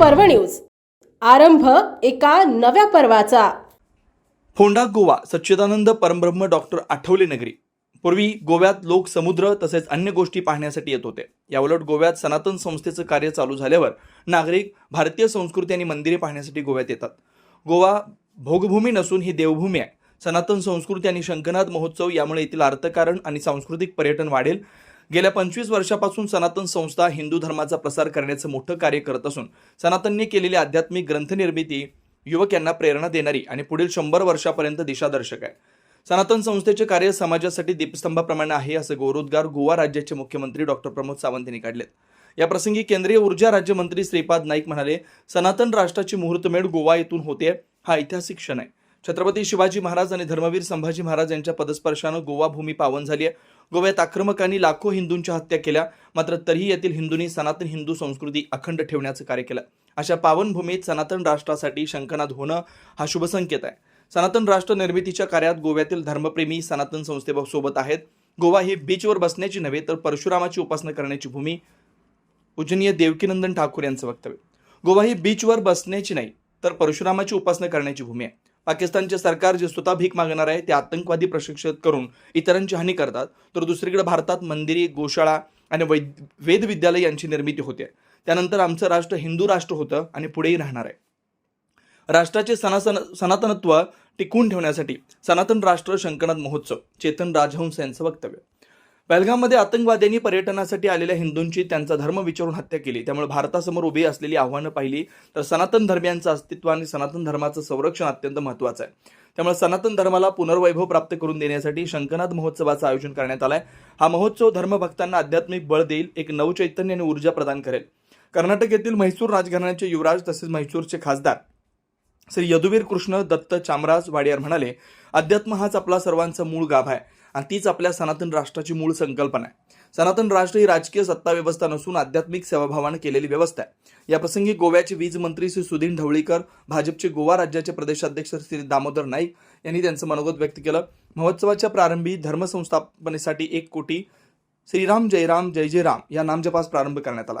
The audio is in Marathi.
पर्व न्यूज. आरंभ एका नव्या पर्वाचा. फोंडा गोवा सच्चिदानंद परमब्रह्म डॉक्टर आठवले नगरी. पूर्वी गोव्यात लोक समुद्र तसेच अन्य गोष्टी पाहण्यासाठी येत होते. याउलट गोव्यात सनातन संस्थेचं कार्य चालू झाल्यावर नागरिक भारतीय संस्कृती आणि मंदिरे पाहण्यासाठी गोव्यात येतात. गोवा भोगभूमी नसून ही देवभूमी आहे. सनातन संस्कृती आणि शंखनाद महोत्सव यामुळे येथील अर्थकारण आणि सांस्कृतिक पर्यटन वाढेल. गेल्या पंचवीस वर्षापासून सनातन संस्था हिंदू धर्माचा प्रसार करण्याचं मोठं कार्य करत असून सनातनने केलेली आध्यात्मिक ग्रंथनिर्मिती युवक यांना प्रेरणा देणारी आणि पुढील शंभर वर्षापर्यंत दिशादर्शक आहे. सनातन संस्थेचे कार्य समाजासाठी दीपस्तंभाप्रमाणे आहे असं गौरवोद्गार गोवा राज्याचे मुख्यमंत्री डॉक्टर प्रमोद सावंत यांनी काढलेत. या प्रसंगी केंद्रीय ऊर्जा राज्यमंत्री श्रीपाद नाईक म्हणाले सनातन राष्ट्राची मुहूर्तमेढ गोवा येथून होते हा ऐतिहासिक क्षण आहे. छत्रपती शिवाजी महाराज आणि धर्मवीर संभाजी महाराज यांच्या पदस्पर्शानं गोवा भूमी पावन झाली आहे. गोव्यात आक्रमकांनी लाखो हिंदूंच्या हत्या केल्या मात्र तरीही येथील हिंदूंनी सनातन हिंदू संस्कृती अखंड ठेवण्याचं कार्य केलं. अशा पावनभूमीत सनातन राष्ट्रासाठी शंकनाद होणं हा शुभसंकेत आहे. सनातन राष्ट्र निर्मितीच्या कार्यात गोव्यातील धर्मप्रेमी सनातन संस्थेसोबत आहेत. गोवा ही बीचवर बसण्याची नव्हे तर परशुरामाची उपासना करण्याची भूमी पूजनीय देवकीनंदन ठाकूर यांचं वक्तव्य. गोवा ही बीचवर बसण्याची नाही तर परशुरामाची उपासना करण्याची भूमी आहे. पाकिस्तानचे सरकार जे स्वतः भीक मागणार आहे ते आतंकवादी प्रशिक्षित करून इतरांची हानी करतात. तर दुसरीकडे भारतात मंदिरे गोशाळा आणि वैद वेद विद्यालय यांची निर्मिती होते. त्यानंतर आमचं राष्ट्र हिंदू राष्ट्र होतं आणि पुढेही राहणार आहे. राष्ट्राचे सनासन सनातनत्व टिकवून ठेवण्यासाठी सनातन राष्ट्र शंकनाथ महोत्सव चेतन राजहंस यांचं वक्तव्य. बेलगाममध्ये आतंकवाद्यांनी पर्यटनासाठी आलेल्या हिंदूंची त्यांचा धर्म विचारून हत्या केली. त्यामुळे भारतासमोर उभी असलेली आव्हानं पाहिली तर सनातन धर्मियांचं अस्तित्व आणि सनातन धर्माचं संरक्षण अत्यंत महत्त्वाचं आहे. त्यामुळे सनातन धर्माला पुनर्वैभव प्राप्त करून देण्यासाठी शंकनाथ महोत्सवाचं आयोजन करण्यात आलंय. हा महोत्सव धर्मभक्तांना आध्यात्मिक बळ देईल एक नवचैतन्य आणि ऊर्जा प्रदान करेल. कर्नाटक येथील म्हैसूर राजघराण्याचे युवराज तसेच म्हैसूरचे खासदार श्री यदुवीर कृष्ण दत्त चामराज वाडियार म्हणाले अध्यात्म हाच आपला सर्वांचा मूळ गाभा आहे. आणि तीच आपल्या सनातन राष्ट्राची मूळ संकल्पना आहे. सनातन राष्ट्र ही राजकीय सत्ता व्यवस्था नसून आध्यात्मिक सेवाभावानं केलेली व्यवस्था आहे. या प्रसंगी गोव्याचे वीज मंत्री श्री सुधीन ढवळीकर भाजपचे गोवा राज्याचे प्रदेशाध्यक्ष श्री दामोदर नाईक यांनी त्यांचं मनोगत व्यक्त केलं. महोत्सवाच्या प्रारंभी धर्मसंस्थापनेसाठी एक कोटी श्रीराम जयराम जय जय राम या नामजपास प्रारंभ करण्यात आला.